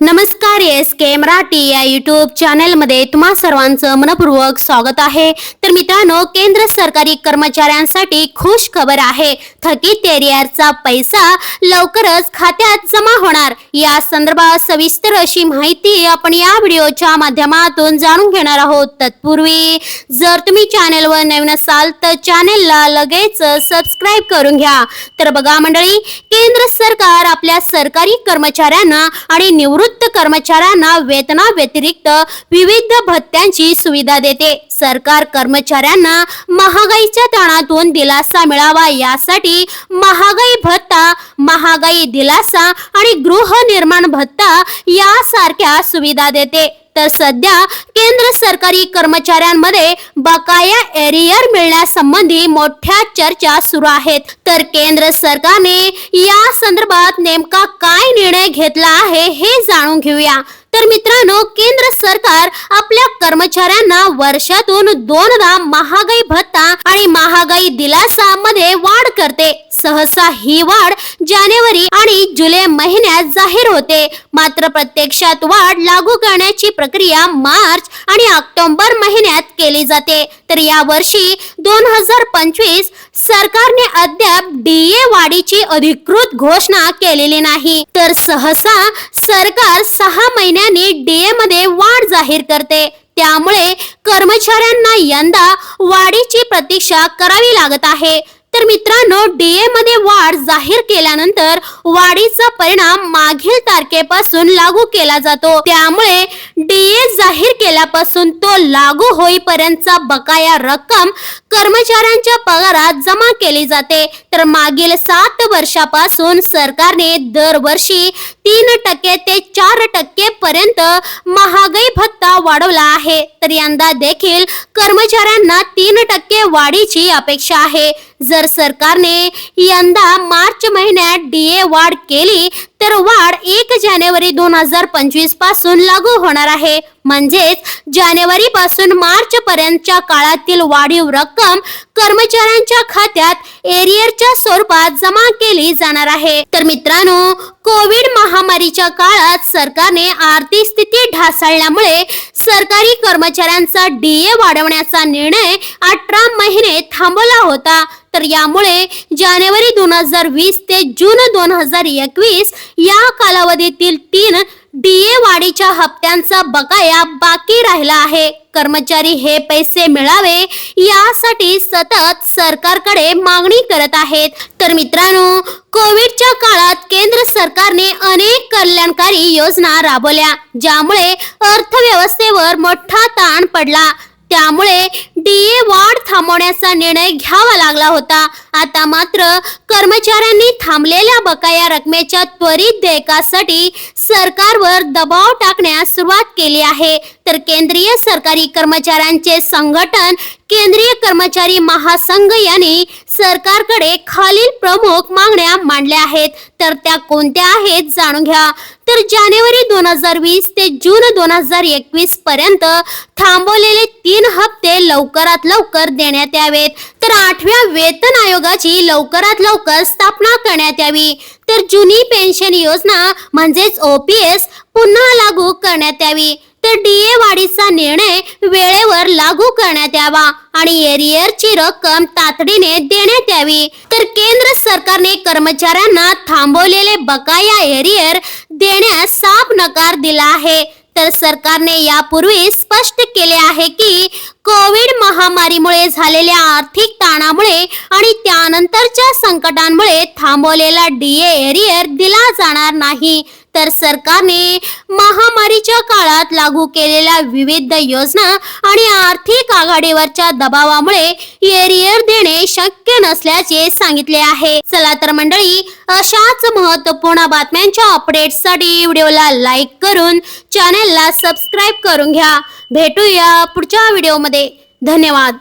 నమస్తే एस के मराठी या युट्यूब चॅनलमध्ये तुम्हा सर्वांचं मनपूर्वक स्वागत आहे. तर मित्रांनो केंद्र सरकारी कर्मचाऱ्यांसाठी खुश खबर आहे. थकीत एरियरचा पैसा लवकरच खात्यात जमा होणार. या संदर्भात सविस्तर अशी माहिती आपण या व्हिडिओच्या माध्यमातून जाणून घेणार आहोत. तत्पूर्वी जर तुम्ही चॅनलवर नवीन असाल तर चॅनेलला लगेच सबस्क्राईब करून घ्या. तर बघा मंडळी केंद्र सरकार आपल्या सरकारी कर्मचाऱ्यांना आणि निवृत्त कर्मचाऱ्यांना वेतना व्यतिरिक्त विविध भत्त्यांची सुविधा देते. सरकार कर्मचाऱ्यांना महागाईच्या ताणातून दिलासा मिळावा यासाठी महागाई भत्ता महागाई दिलासा आणि गृहनिर्माण भत्ता यासारख्या सुविधा देते. तर सध्या केंद्र सरकारी कर्मचाऱ्यांमध्ये बकाया एरियर मिळण्यासंबंधी मोठ्या चर्चा सुरू आहेत. तर केंद्र सरकारने या संदर्भात नेमका काय निर्णय घेतला आहे हे जाणून घेऊया. तर मित्रांनो केंद्र सरकार आपल्या कर्मचाऱ्यांना वर्षातून दोनदा महागाई भत्ता आणि महागाई दिलासा मध्ये वाढ करते. सहसा ही वाढ जानेवारी आणि जुलै महिन्यात जाहीर होते. मात्र प्रत्यक्षात वाढ लागू करण्याची प्रक्रिया मार्च आणि ऑक्टोबर महिन्यात केली जाते. तर या वर्षी दोन हजार पंचवीस सरकारने अद्याप डीए वाढीची अधिकृत घोषणा केलेली नाही. तर सहसा सरकार सहा महिन्यांनी डीए मध्ये वाढ जाहीर करते. त्यामुळे कर्मचाऱ्यांना यंदा वाढीची प्रतीक्षा करावी लागत आहे. तर मित्रांनो डीए मध्ये वाढ जाहीर केल्यानंतर वाढीचा परिणाम मागील तारखेपासून लागू केला जातो. त्यामुळे डीए जाहीर केल्यापासून तो लागू होईपर्यंतचा बकाया रक्कम कर्मचाऱ्यांच्या पगारात जमा केली जाते. तर मागील सात वर्षापासून सरकारने दरवर्षी तीन टक्के ते चार टक्के पर्यंत महागाई भत्ता वाढवला आहे तर यंदा देखील कर्मचाऱ्यांना तीन टक्के वाढीची अपेक्षा आहे. जर सरकारने यंदा मार्च महिन्यात डीए वाढ केली तर वाढ एक जानेवारी दोन हजार पंचवीसपासून लागू होणार आहे. म्हणजेच जानेवारी पासून मार्च पर्यंतच्या काळातील वाढीव रक्कम कर्मचाऱ्यांच्या खात्यात एरियरच्या स्वरूपात जमा केली जाणार आहे. तर मित्रांनो कोविड महामारीच्या काळात सरकारने आर्थिक स्थिती ढासळल्यामुळे सरकारी कर्मचाऱ्यांचा डीए वाढवण्याचा निर्णय अठरा महिने थांबवला होता. तर यामुळे जानेवारी दोन हजार वीस ते जून दोन हजार एकवीस या कालावधीतील तीन डीए वाढीच्या हप्त्यांचा बकाया बाकी राहिला आहे. कर्मचारी हे पैसे मिळावे यासाठी सतत सरकारकडे मागणी करत आहेत. तर मित्रांनो कोविडच्या काळात केंद्र सरकारने अनेक कल्याणकारी योजना राबवल्या ज्यामुळे अर्थव्यवस्थेवर मोठा ताण पडला. त्यामुळे डीए वाढ थांबवण्याचा निर्णय घ्यावा लागला होता. आता मात्र कर्मचाऱ्यांनी थांबलेल्या बकाया रकमेच्या त्वरित देयकासाठी सरकारवर दबाव टाकण्यास सुरुवात केली आहे. तर केंद्रीय सरकारी कर्मचाऱ्यांचे संघटन केंद्रीय कर्मचारी महासंघ यांनी सरकारकडे खालील प्रमुख मागण्या मांडल्या आहेत. तर त्या कोणत्या आहेत जाणून घ्या. तर जानेवारी दोन हजार वीस ते जून दोन हजार एकवीस पर्यंत थांबवलेले तीन हप्ते लवकरात लवकर देण्यात यावेत. तर आठव्या वेतन आयोग आयोगाची लवकरात लवकर स्थापना करण्यात यावी. तर जुनी पेन्शन योजना म्हणजेच ओपीएस पुन्हा लागू करण्यात यावी. तर डीए वाढीचा निर्णय वेळेवर लागू करण्यात यावा आणि एरियरची रक्कम तातडीने देण्यात यावी. तर केंद्र सरकारने कर्मचाऱ्यांना थांबवलेले बकाया एरियर देण्यास साफ नकार दिला आहे. तर सरकारने यापूर्वी स्पष्ट केले आहे की कोविड महामारीमुळे झालेल्या आर्थिक ताणामुळे आणि त्यानंतरच्या संकटांमुळे थांबवलेला डीए एरियर दिला जाणार नाही. तर सरकारने महामारीच्या काळात लागू केलेल्या विविध योजना आणि आघाडीवरच्या दबावामुळे एरियर देणे शक्य नसल्याचे सांगितले आहे. चला तर मंडळी अशाच महत्त्वपूर्ण बातम्यांच्या अपडेटसाठी व्हिडिओला लाईक करून चॅनेलला सबस्क्राईब करून घ्या. भेटूया पुढच्या व्हिडिओमध्ये. धन्यवाद.